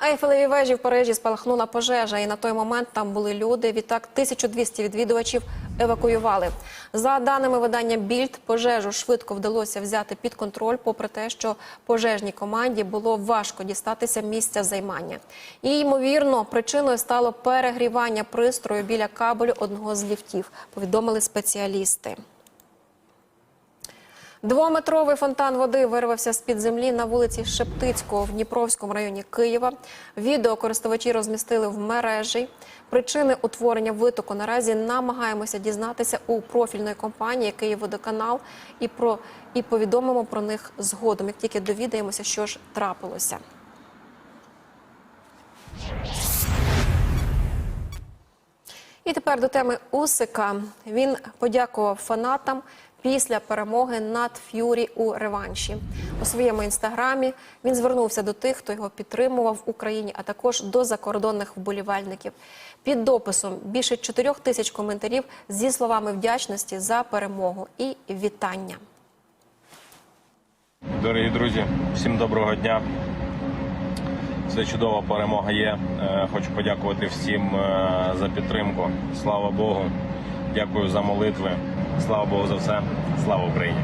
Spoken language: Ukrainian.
На вежі в Парижі спалахнула пожежа, і на той момент там були люди. Відтак 1200 відвідувачів евакуювали. За даними видання Більд, пожежу швидко вдалося взяти під контроль, попри те, що пожежній команді було важко дістатися місця займання. І ймовірно, причиною стало перегрівання пристрою біля кабелю одного з ліфтів. Повідомили спеціалісти. Двометровий фонтан води вирвався з-під землі на вулиці Шептицького в Дніпровському районі Києва. Відео користувачі розмістили в мережі. Причини утворення витоку наразі намагаємося дізнатися у профільної компанії «Київводоканал» і про і повідомимо про них згодом, як тільки довідаємося, що ж трапилося. І тепер до теми Усика. Він подякував фанатам після перемоги над Ф'юрі у реванші. У своєму інстаграмі він звернувся до тих, хто його підтримував в Україні, а також до закордонних вболівальників. Під дописом більше 4 тисяч коментарів зі словами вдячності за перемогу і вітання. Дорогі друзі, всім доброго дня. Все чудова перемога є. Е, Хочу подякувати всім е, за підтримку. Слава Богу. Дякую за молитви. Слава Богу за все. Слава Україні!